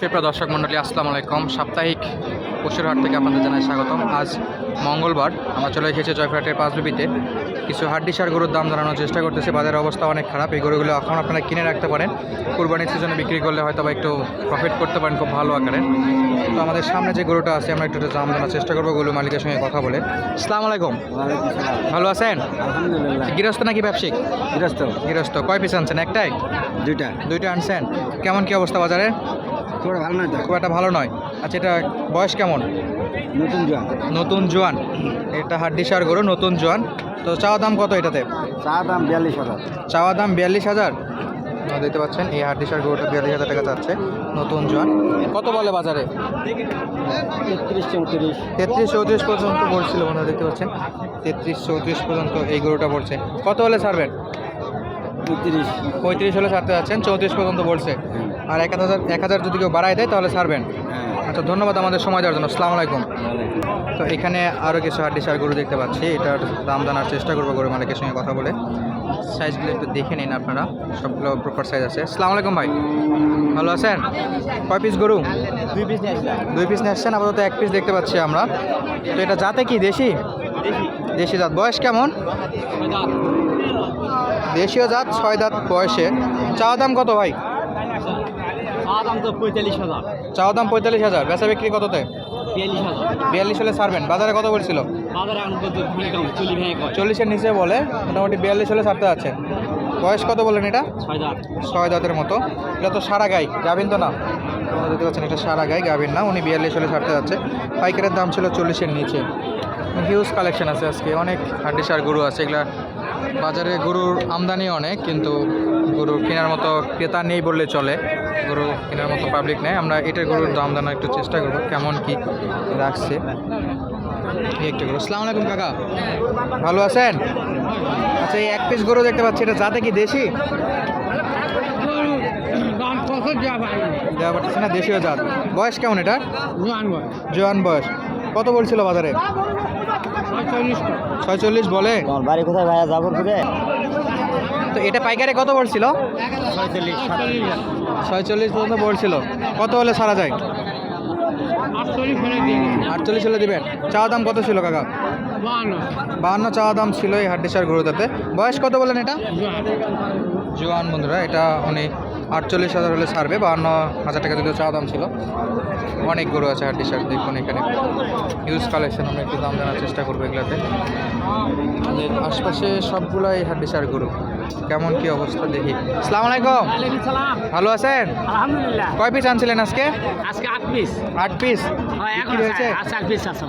সুপ্রিয় দর্শক মণ্ডলী আসসালামু আলাইকুম। সাপ্তাহিক পশুর হাট থেকে আপনাদের জানাই স্বাগতম। আজ মঙ্গলবার আমরা চলে এসেছি জয়ফ্রাটের পাঁচবিপিতে কিছু হাড্ডি সার গরুর দাম জানানোর চেষ্টা করতেছি। বাজারের অবস্থা অনেক খারাপ। এই গরুগুলো এখন আপনারা কিনে রাখতে পারেন। কুরবানির সিজনে বিক্রি করলে হয়তো বা একটু প্রফিট করতে পারেন খুব ভালো আকারে। তো আমাদের সামনে যে গরুটা আছে আমরা একটু দাম জানার চেষ্টা করব গরু মালিকের সঙ্গে কথা বলে। আসসালামু আলাইকুম। ভালো আছেন? আলহামদুলিল্লাহ। গৃহস্থ নাকি ব্যবসায়িক? গৃহস্থ। গৃহস্থ। কয় পিস আনছেন? একটাই? দুইটা। দুইটা আনছেন। কেমন কি অবস্থা বাজারে? খুব ভালো নয় খুব একটা ভালো নয়। আচ্ছা এটা বয়স কেমন? নতুন জোয়ান। নতুন জোয়ান। এটা হাড্ডি সার গরু নতুন জোয়ান। তো চাওয়া দাম কত এটাতে? চা দাম বিয়াল্লিশ হাজার। চাওয়া দাম বিয়াল্লিশ হাজার? দেখতে পাচ্ছেন এই হাড্ডি সার গরুটা বিয়াল্লিশ হাজার টাকা চাচ্ছে নতুন জোয়ান। কত বলে বাজারে? তেত্রিশ চৌত্রিশ। তেত্রিশ চৌত্রিশ পর্যন্ত পড়ছিল বন্ধুরা দেখতে পাচ্ছেন। তেত্রিশ চৌত্রিশ পর্যন্ত এই গরুটা পড়ছে কত হলে ছাড়বেন? পঁয়ত্রিশ। পঁয়ত্রিশ হলে ছাড়তে যাচ্ছেন চৌত্রিশ পর্যন্ত বলছে। আর এক হাজার এক হাজার যদি কেউ বাড়ায় দেয় তাহলে ছাড়বেন। হ্যাঁ। আচ্ছা ধন্যবাদ আমাদের সময় দেওয়ার জন্য। আসসালামু আলাইকুম। তো এখানে আরও কিছু হাড্ডি সার গরু দেখতে পাচ্ছি। এটার দাম জানার চেষ্টা করব গরু মালিকের সঙ্গে কথা বলে। সাইজগুলো একটু দেখে নিন আপনারা। সবগুলো প্রপার সাইজ আছে। আসসালামু আলাইকুম ভাই। ভালো আছেন? কয় পিস গরু? দুই পিস দুই পিস নিয়ে আসছেন? আপাতত এক পিস দেখতে পাচ্ছি আমরা। তো এটা জাতে কি? দেশি? দেশি। জাত। বয়স কেমন? দেশীয় জাত ছয় দাঁত বয়সে। চাওয়া দাম কত ভাই? চা দাম তো পঁয়তাল্লিশ হাজার। চাওয়া দাম পঁয়তাল্লিশ হাজার। বেচা বিক্রি কততে? বিয়াল্লিশ হাজার। বিয়াল্লিশ হলে ছাড়বেন। বাজারে কত বলছিল? বাজার চল্লিশের নিচে বলে মোটামুটি বিয়াল্লিশ হলে ছাড়তে যাচ্ছেন বয়স কত বলেন এটা? ছয় দাঁত। দাঁতের মতো। এটা তো সারা গাই গাভিন তো না। দেখতে পাচ্ছেন এটা সারা গাই গাভিন না। উনি বিয়াল্লিশ হলে ছাড়তে যাচ্ছে। পাইকারের দাম ছিল চল্লিশের নিচে। হিউজ কালেকশন আছে আজকে। অনেক হাড্ডি সার গরু আছে। এগুলা বাজারে গরুর আমদানি অনেক কিন্তু গরু কেনার মতো ক্রেতা নেই বললে চলে। গরু কেনার মতো পাবলিক নেই। আমরা এটার গরুর দাম জানার একটু চেষ্টা করব কেমন কি রাখছে। এই একটা গরু। আসসালামু আলাইকুম কাকা। ভালো আছেন? আচ্ছা এই এক পিস গরু দেখতে পাচ্ছি এটা যাতে কি দেশি? দেওয়া পারতেছে না দেশীয় জাত। বয়স কেমন এটা জোয়ান বয়স। কত বলছিল বাজারে? ছয়চল্লিশ। বলে? বাড়ি কোথায় ভাইয়া? জাফরপুরে? তো এটা পাইকারে কত বলছিল ছয়চল্লিশ পর্যন্ত বলছিল কত হলে সারা যায়? আটচল্লিশ হলে দিবেন। চাওয়া দাম কত ছিল কাকা? বাহান্ন। চাওয়া দাম ছিল এই হাড্ডিসার গরুটাতে। বয়স কত বলেন এটা? জোয়ান বন্ধুরা, এটা উনি আটচল্লিশ হাজার হলে ছাড়বে বাহান্ন হাজার টাকা যদিও চাওয়া দাম ছিল। অনেক গরু আছে হাড্ডি হাড্ডিসার, দেখুন এখানে। হিউজ কালেকশন আমরা একটু দাম জানার চেষ্টা করব এগুলাতে। আশপাশে সবগুলাই হাড্ডিসার গরু। কেমন কি অবস্থা দেখি। সালাম আলাইকুম। ভালো আছেন? আলহামদুলিল্লাহ। কয় পিস আনছিলেন আজকে? আজকে আট পিস আট পিস হয় হয়েছে?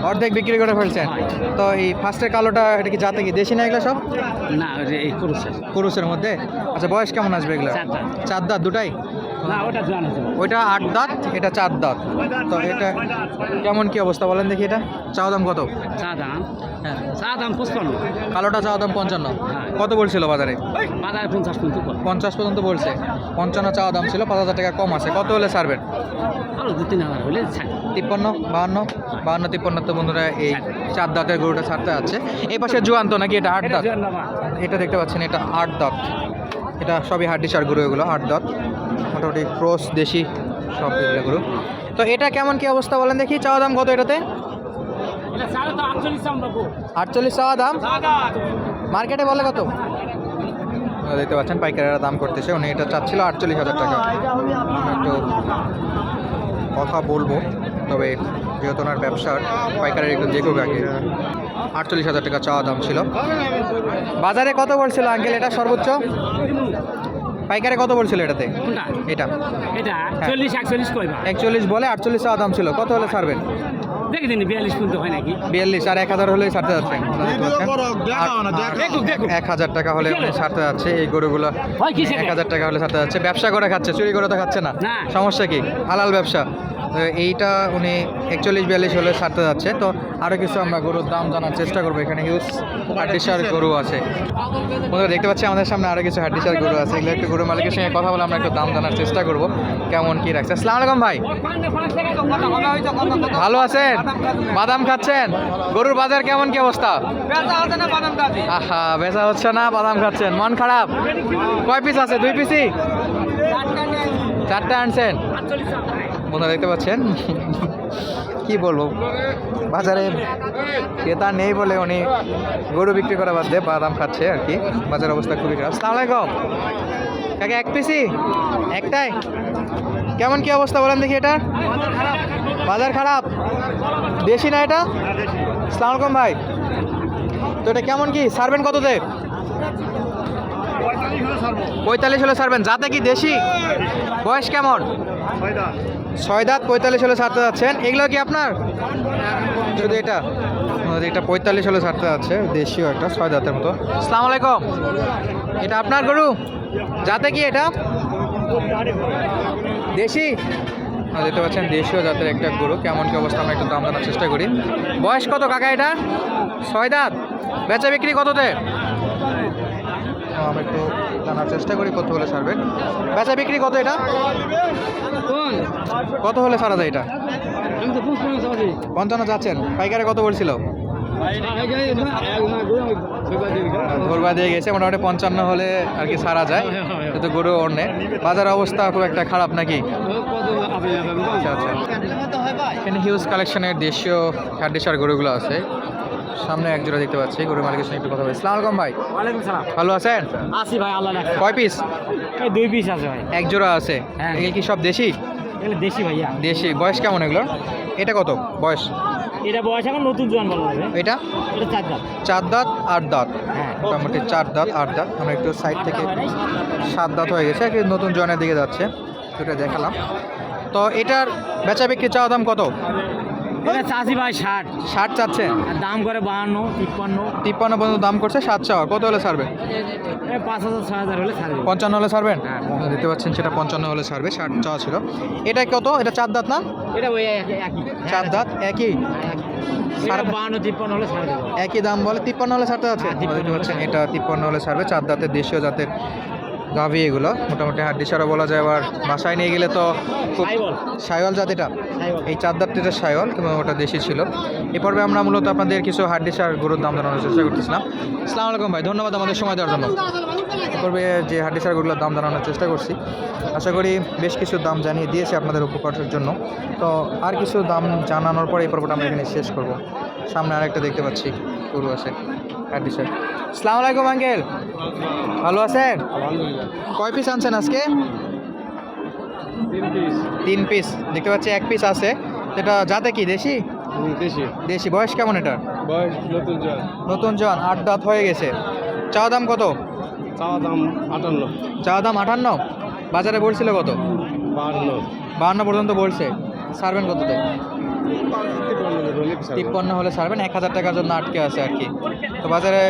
অর্ধেক বিক্রি করে ফেলছেন। তো এই ফার্স্টের কালোটা এটা কি যাতে কি? দেশি না এগুলো সব? না পুরুষের মধ্যে? আচ্ছা বয়স কেমন আসবে এগুলো? চার দাঁত। দুটাই? ওইটা আট দাঁত এটা চার দাঁত। তো এটা কেমন কি অবস্থা বলেন দেখি এটা? চা দাম কত? চা দাম? হ্যাঁ। চা দাম কালোটা পঞ্চান্ন। হ্যাঁ। কত বলছিল বাজারে? বাজারে পঞ্চাশ পর্যন্ত পঞ্চাশ পর্যন্ত বলছে। পঞ্চান্ন চা দাম ছিল পাঁচ হাজার টাকা কম আছে। কত হলে ছাড়বেন? দু তিন হাজার হলে তিপ্পান্ন? বাহান্ন? বাহান্ন তিপ্পান্ন তো বন্ধুরা এই চার দাঁতের গরুটা ছাড়তে আছে। এই পাশে জোয়ান তো নাকি এটা আট দাঁত? এটা দেখতে পাচ্ছেন এটা আট দাঁত। এটা সবই হাড্ডি সার গরু এগুলো আট দাঁত। মোটামুটি ক্রস দেশি সব এগুলো তো এটা কেমন কি অবস্থা বলেন দেখি চাওয়া দাম কত এটাতে? আটচল্লিশ চাওয়া দাম? মার্কেটে বলে কত? দেখতে পাচ্ছেন পাইকারেরা দাম করতেছে। উনি এটা চাচ্ছিল আটচল্লিশ হাজার টাকা। একটু কথা বলব তবে যেহেতু ওনার ব্যবসার পাইকারের একটু দেখুক আগে। আটচল্লিশ হাজার টাকা চাওয়া দাম ছিল। বাজারে কত বলছিল আঙ্কেল এটা সর্বোচ্চ? পাইকারে কত বলছিল এটাতে? এটা। এটা চল্লিশ একচল্লিশ একচল্লিশ বলে আটচল্লিশ টাকা দাম ছিল। কত হলে ছাড়বেন? দেখে দিন বিয়াল্লিশ পর্যন্ত হয় নাকি? বিয়াল্লিশ আর এক হাজার হলেই ছাড়তে যাচ্ছে। এক হাজার টাকা হলে ছাড়তে যাচ্ছে এই গরুগুলো। হয় কি এক হাজার টাকা হলে ছাড়তে যাচ্ছে। ব্যবসা করে খাচ্ছে চুরি করে তো খাচ্ছে না। সমস্যা কি? হালাল ব্যবসা। এইটা উনি একচল্লিশ, বিয়াল্লিশ হলে ছাড়তে যাচ্ছে। তো আরও কিছু আমরা গরুর দাম জানার চেষ্টা করব। এখানে হিউজ হাড্ডিসার গরু আছে। বন্ধুরা, দেখতে পাচ্ছি আমাদের সামনে আরও কিছু হাড্ডিসার গরু আছে। এগুলো একটু গরু মালিকের সঙ্গে কথা বলে আমরা একটু দাম জানার চেষ্টা করব। কেমন কি রাখছে। আসসালামু আলাইকুম ভাই। ভালো আছেন? বাদাম খাচ্ছেন? গরুর বাজার কেমন কি অবস্থা? আহা, বেচা হচ্ছে না, বাদাম খাচ্ছেন। মন খারাপ? কয় পিস আছে? দুই পিসই চারটে আনছেন। বন্ধুরা দেখতে পাচ্ছেন? কি বলব? বাজারে ক্রেতা নেই বলে উনি গরু বিক্রি করা বাদ দিয়ে বাদাম খাচ্ছে আর কি। বাজার অবস্থা খুবই খারাপ। সালাম আলাইকুম। কাকা, এক পিসি? একটাই? কেমন কি অবস্থা বলেন দেখি এটা? বাজার খারাপ। দেশি না এটা? সালাম আলাইকুম ভাই। তো এটা কেমন কি? সারবেন কততে? পঁয়তাল্লিশ হলে সারবেন। যাতে কি দেশি? বয়স কেমন? ছয় দাঁত পঁয়তাল্লিশ হলে ছাড়তে যাচ্ছেন। এগুলো কি আপনার? শুধু এটা এটা পঁয়তাল্লিশ হলে ছাড়তে যাচ্ছে, দেশীয় একটা ছয় দাঁতের মতো। আসসালামু আলাইকুম। এটা আপনার গরু? যাতে কি এটা? দেশি? আপনারা দেখতে পাচ্ছেন, দেশীয় জাতের একটা গরু। কেমন কি অবস্থা আমরা একটু দাম জানার চেষ্টা করি। বয়স কত কাকা এটা? ছয় দাঁত। বেচা বিক্রি কততে? আমরা একটু জানার চেষ্টা করি কত হলে ছাড়বেন। বেচা বিক্রি কত এটা? কত হলে ছাড়া যায় এটা? তো পঞ্চান্ন যাচ্ছেন। পাইকারে কত বলছিল? গরবা দিয়ে গেছে। মোটামুটি পঞ্চান্ন হলে আর কি সারা যায়। কিন্তু গরু অন্যে বাজার অবস্থা খুব একটা খারাপ নাকি? আচ্ছা আচ্ছা। এখানে হিউজ কালেকশনের দেশীয় হাড্ডিসার গরুগুলো আছে। সামনে এক জোড়া দেখতে পাচ্ছি গরু মালিকের সঙ্গে একটু কথা বলি। সালাম আলাইকুম ভাই। ওয়ালাইকুম সালাম। ভালো আছেন? আসি ভাই আল্লাহ রাখছে কয় পিস এই দুই পিস আছে ভাই। এক জোড়া আছে। হ্যাঁ। এগুলো কি সব দেশি? এগুলো দেশি ভাইয়া। দেশি। বয়স কেমন এগুলো এটা কত? বয়স? এটা বয়স এখন নতুন জোয়ান বলা যাবে। এটা? এটা চার দাম চার দাঁত আট দাঁত। হ্যাঁ। মোটামুটি চার দাঁত আট দাঁত। আমরা একটু সাইড থেকে সাত দাঁত হয়ে গেছে নতুন জনের দিকে যাচ্ছে। সেটা দেখালাম। তো এটার বেচা বিক্রি চাওয়া দাম কত? এটা চাষি ভাই ষাট। ষাট চাচ্ছে? দাম করে বাহান্ন তিপ্পান্ন। তিপ্পান্ন পর্যন্ত দাম করছে সাত চাওয়া। কত হলে ছাড়বে? পাঁচ হাজার ছয় হাজার হলে ছাড়বে। পঞ্চান্ন হলে ছাড়বেন? হ্যাঁ। দেখতে পাচ্ছেন সেটা পঞ্চান্ন হলে ছাড়বে ষাট চাওয়া ছিল। এটা কত? এটা চার দাঁত না? এটা ওই একই। একই চার দাঁত একই? হলে একই দাম বলে তিপ্পান্ন হলে ছাড়তে আছে? হ্যাঁ, 53 দেখতে পাচ্ছেন এটা তিপ্পান্ন হলে ছাড়বে চার দাঁতের দেশীয় জাতের গাভি এগুলো মোটামুটি হাড্ডি সারা বলা যায়। আবার বাসায় নিয়ে গেলে তো খুব সাইবল। সাইওয়াল জাত এটা সাইবল। এই চার দাঁতটিতে সাইওয়াল কিংবা ওটা দেশি ছিল। এ পর্বে আমরা মূলত আপনাদের কিছু হাড্ডি সার গরুর দাম জানানোর চেষ্টা করতেছিলাম। আসসালামু আলাইকুম ভাই ধন্যবাদ আমাদের সময় দেওয়ার জন্য। এ পর্বে যে হাড্ডি সারগুলোর দাম জানানোর চেষ্টা করছি। আশা করি বেশ কিছু দাম জানিয়ে দিয়েছি আপনাদের উপকারের জন্য। তো আর কিছু দাম জানানোর পর এই পর্বটা আমরা এখানে শেষ করব। সামনে আরেকটা দেখতে পাচ্ছি গরু আছে। হাড্ডি সার আসসালামু আলাইকুম আঙ্কেল। ভালো আছেন? কয় পিস আনছেন আজকে? তিন পিস। দেখতে পাচ্ছি এক পিস আছে। এটা যাতে কি দেশি? দেশি। দেশি। বয়স কেমন এটা বয়স নতুন জোয়ান নতুন জন আট দাঁত হয়ে গেছে। চাওয়া দাম কত? চাওয়া দাম আটান্ন। চাওয়া দাম আটান্ন? বাজারে বলছিল কত? বাহান্ন। বাহান্ন পর্যন্ত বলছে। ছাড়বেন কততে তিপ্পান্ন হলে ছাড়বেন এক হাজার টাকার জন্য আটকে আছে আর কি। তো বাজারে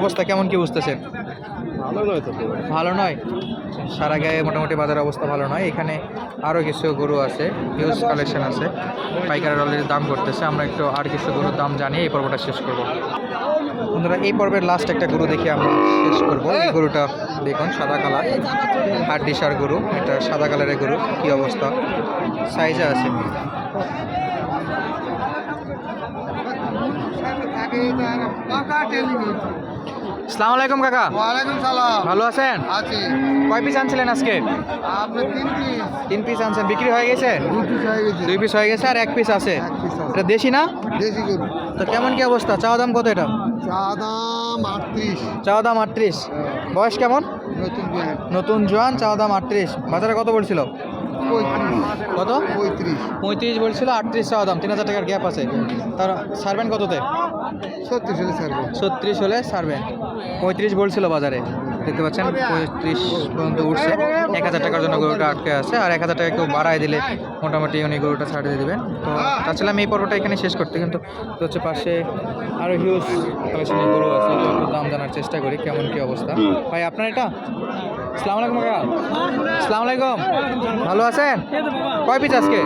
অবস্থা কেমন কি বুঝতেছেন? ভালো নয় তো ভালো নয়? সারা গায়ে মোটামুটি বাজারের অবস্থা ভালো নয়। এখানে আরও কিছু গরু আছে হিউজ কালেকশন আছে। পাইকারের অলরেডি দাম করতেছে। আমরা একটু আর কিছু গরুর দাম জানিয়ে এই পর্বটা শেষ করব। বন্ধুরা এই পর্বের লাস্ট একটা গরু দেখে আমরা শেষ করব। এই গরুটা দেখুন সাদা কালার হাট ডিসার গরু। এটা সাদা কালারের গরু। কি অবস্থা? সাইজে আছে। আসসালামু আলাইকুম কাকা। ওয়ালাইকুম সালাম। ভালো আছেন? আছি। কয় পিস আনছিলেন আজকে? আপনি তিন পিস তিন পিস আনছেন। বিক্রি হয়ে গেছে? দুই পিস হয়ে গেছে। দুই পিস হয়ে গেছে আর এক পিস আছে। এটা দেশি না? দেশি গরু। তো কেমন কি অবস্থা? চাওয়া দাম কত এটা? চা দাম আটত্রিশ। চাওয়া দাম আটত্রিশ। বয়স কেমন? নতুন ব্যাগ নতুন জোয়ান চাওয়া দাম আটত্রিশ। বাজারে কত বলছিল? কত? পঁয়ত্রিশ। পঁয়ত্রিশ বলছিল আটত্রিশ টাকা দাম তিন হাজার টাকার গ্যাপ আছে। তার সার্ভেন্ট কততে? ছত্রিশ হলে সার্ভেন্ট ছত্রিশ হলে সার্ভেন্ট পঁয়ত্রিশ বলছিল বাজারে। দেখতে পাচ্ছেন পঁয়ত্রিশ পর্যন্ত উঠছে। এক হাজার টাকার জন্য গরুটা আটকে আছে আর এক হাজার টাকা একটু বাড়ায় দিলে মোটামুটি উনি গরুটা ছাড়িয়ে দেবেন। তো তাছাড়া আমি এই পর্বটা এখানে শেষ করতে কিন্তু হচ্ছে পাশে আরও হিউজ কালেকশনের গরু আছে একটু দাম জানার চেষ্টা করি কেমন কি অবস্থা। ভাই আপনার এটা? সালাম আলাইকুম কাকা। সালাম আলাইকুম। ভালো আছেন? কয় পিস আজকে?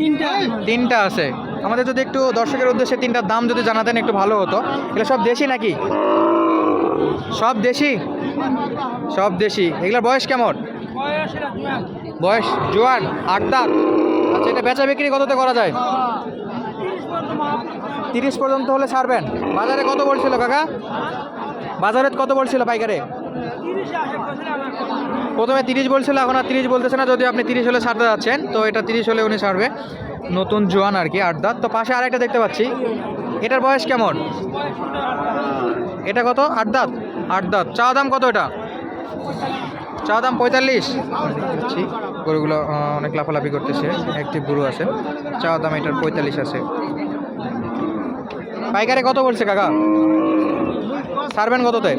তিনটা। তিনটা আছে। আমাদের যদি একটু দর্শকের উদ্দেশ্যে তিনটার দাম যদি জানাতেন একটু ভালো হতো। এগুলো সব দেশি নাকি? সব দেশি? সব দেশি। এগুলোর বয়স কেমন? বয়স জোয়ান আট আচ্ছা এটা বেচা বিক্রি কততে করা যায়? তিরিশ পর্যন্ত হলে ছাড়বেন। বাজারে কত বলছিল কাকা? বাজারে কত বলছিল পাইকারে? প্রথমে তিরিশ বলছিল, এখন আর তিরিশ বলতেছে না। যদি আপনি তিরিশ হলে ছাড়তে যাচ্ছেন, তো এটা তিরিশ হলে উনি ছাড়বে। নতুন জোয়ান আর কি আট তো পাশে আরেকটা দেখতে পাচ্ছি। এটার বয়স কেমন? এটা কত? আট দাঁত। আট দাঁত। চা দাম কত এটা? চা দাম পঁয়তাল্লিশ। দেখছি, গরুগুলো অনেক লাফালাফি করতেছে। একটি গরু আছে। চা দাম এটার পঁয়তাল্লিশ আছে। পাইকারে কত বলছে কাকা? ছাড়বেন কততে?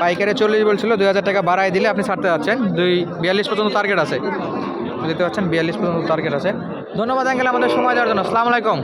পাইকারে চল্লিশ বলছিল, দুই হাজার টাকা বাড়াই দিলে আপনি ছাড়তে যাচ্ছেন। দুই, বিয়াল্লিশ পর্যন্ত টার্গেট আছে। দেখতে পাচ্ছেন বিয়াল্লিশ পর্যন্ত টার্গেট আছে। ধন্যবাদ আঙ্কেল আমাদের সময় দেওয়ার জন্য। আসসালামু আলাইকুম।